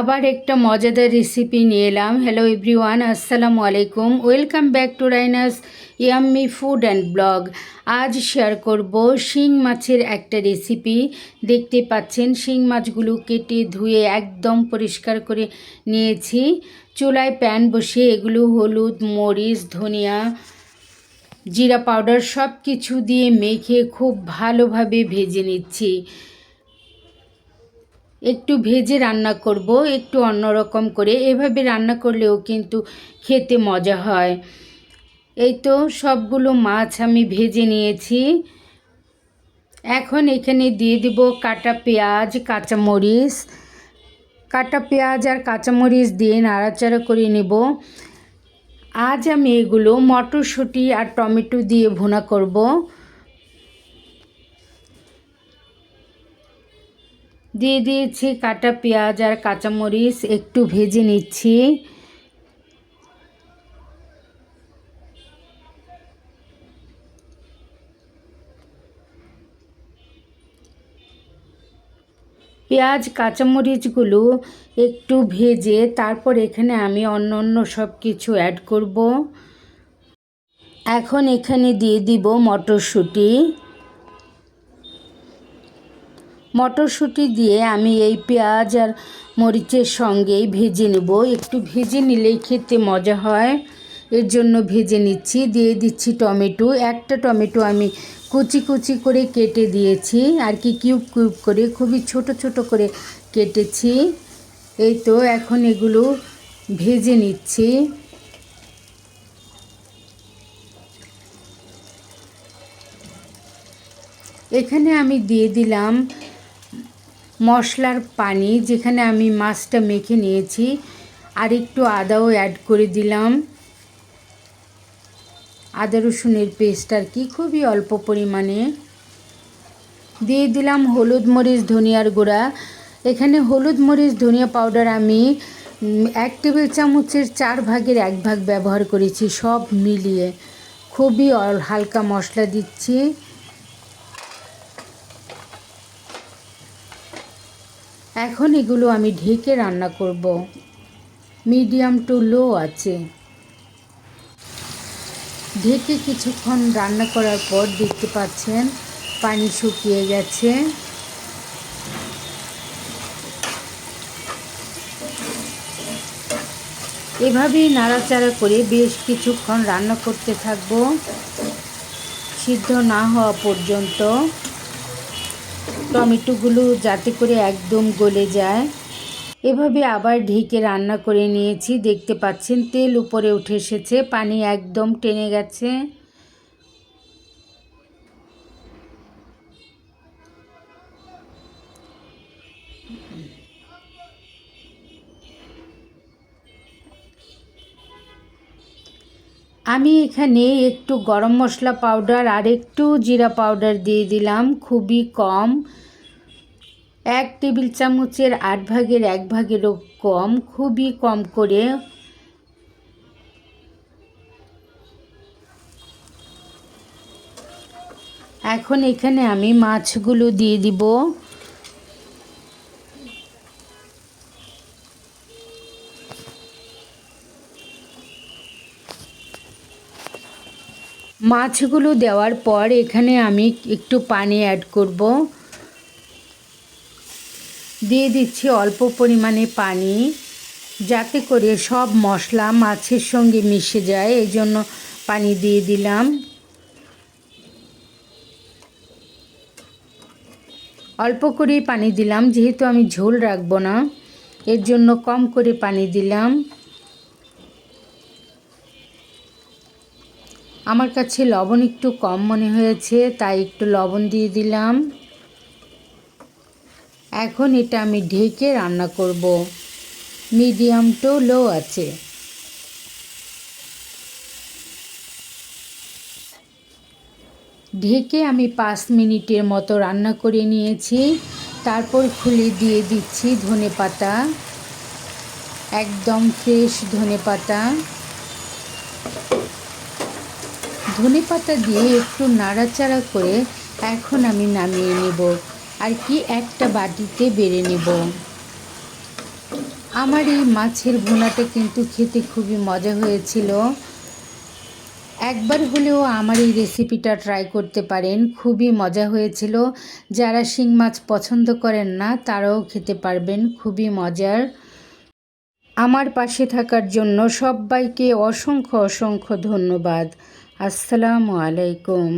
আবার একটা মজাদার রেসিপি নিয়ে এলাম। হ্যালো এভরিওয়ান আসসালামু আলাইকুম। Welcome back to Raina's yummy food and blog আজ শেয়ার করব শিং মাছের একটা রেসিপি দেখতে পাচ্ছেন, শিং মাছগুলো কেটে ধুয়ে একদম পরিষ্কার করে নিয়েছি। চুলায় প্যান বসিয়ে এগুলো হলুদ, মরিচ, ধনিয়া, জিরা পাউডার সব কিছু দিয়ে মেখে খুব ভালোভাবে ভেজে নিচ্ছি। একটু ভেজে রান্না করব, একটু অন্যরকম করে। এভাবে রান্না করলেও কিন্তু খেতে মজা হয়। এই তো সবগুলো মাছ আমি ভেজে নিয়েছি। এখন এখানে দিয়ে দিব কাটা পেঁয়াজ, কাঁচামরিচ। কাটা পেঁয়াজ আর কাঁচামরিচ দিয়ে নাড়াচাড়া করে নেব। আজ আমি এগুলো মটরশুঁটি আর টমেটো দিয়ে ভুনা করব। দিয়ে দিয়েছি কাটা পেঁয়াজ আর কাঁচামরিচ, একটু ভেজে নিচ্ছি। পেঁয়াজ, কাঁচামরিচগুলো একটু ভেজে তারপর এখানে আমি অন্য অন্য সব কিছু অ্যাড করব। এখন এখানে দিয়ে দিব মটরশুঁটি। মটরশুঁটি দিয়ে আমি এই পেঁয়াজ আর মরিচের সঙ্গেই ভেজে নেব। একটু ভেজে নিলেই খেতে মজা হয়। এর জন্য ভেজে নিচ্ছি। দিয়ে দিচ্ছি টমেটো। একটা টমেটো আমি কুচি কুচি করে কেটে দিয়েছি। আর কি কিউব কিউব করে, খুবই ছোট ছোট করে কেটেছি। এই তো এখন এগুলো ভেজে নিচ্ছি। এখানে আমি দিয়ে দিলাম মশলার পানি, যেখানে আমি মাছটা মেখে নিয়েছি, আর একটু আদাও অ্যাড করে দিলাম। আদা রসুনের পেস্ট আর কি, খুবই অল্প পরিমাণে। দিয়ে দিলাম হলুদ মরিচ, ধনিয়ার গুঁড়া। এখানে হলুদ মরিচ, ধনিয়া পাউডার আমি এক টেবিল চামচের চার ভাগের এক ভাগ ব্যবহার করেছি, সব মিলিয়ে। খুবই হালকা মশলা দিচ্ছি। এখন এগুলো আমি ঢেকে রান্না করব। মিডিয়াম টু লো আছে। ঢেকে কিছুক্ষণ রান্না করার পর দেখতে পাচ্ছেন পানি শুকিয়ে গেছে। এভাবেই নাড়াচাড়া করে বেশ কিছুক্ষণ রান্না করতে থাকব। সিদ্ধ না হওয়া পর্যন্ত। টমেটোগুলো যাতে করে একদম গলে যায়। এভাবে আবার ঢেকে রান্না করে নিয়েছি। দেখতে পাচ্ছেন, তেল উপরে উঠে এসেছে, পানি একদম টেনে গেছে। আমি এখানে একটু গরম মশলা পাউডার আর একটু জিরা পাউডার দিয়ে দিলাম, খুবই কম। এক টেবিল চামচের আট ভাগের এক ভাগেরও কম, খুবই কম করে। এখন এখানে আমি মাছগুলো দিয়ে দিব। মাছগুলো দেওয়ার পর এখানে আমি একটু পানি অ্যাড করব। দিয়ে দিচ্ছি অল্প পরিমাণে পানি যাতে করে সব মশলা মাছের সঙ্গে মিশে যায়, এই জন্য পানি দিয়ে দিলাম। অল্প করেই পানি দিলাম, যেহেতু আমি ঝোল রাখব না, এর জন্য কম করে পানি দিলাম। আমার কাছে লবণ একটু কম মনে হয়েছে, তাই একটু লবণ দিয়ে দিলাম। এখন এটা আমি ঢেকে রান্না করব। মিডিয়াম টু লো আছে। ঢেকে আমি পাঁচ মিনিটের মতো রান্না করে নিয়েছি। তারপর খুলে দিয়ে দিচ্ছি ধনে পাতা। একদম ফ্রেশ ধনে পাতা। ধনে পাতা দিয়ে একটু নাড়াচাড়া করে এখন আমি নামিয়ে নেব। আর কি একটা বাটিতে বেড়ে নেব। আমার এই মাছের ভোনাটা কিন্তু খেতে খুবই মজা হয়েছিল। একবার হলেও আমার এই রেসিপিটা ট্রাই করতে পারেন। খুবই মজা হয়েছিল। যারা শিং মাছ পছন্দ করেন না, তারাও খেতে পারবেন। খুবই মজার। আমার পাশে থাকার জন্য সবাইকে অসংখ্য অসংখ্য ধন্যবাদ। আসসালামু আলাইকুম।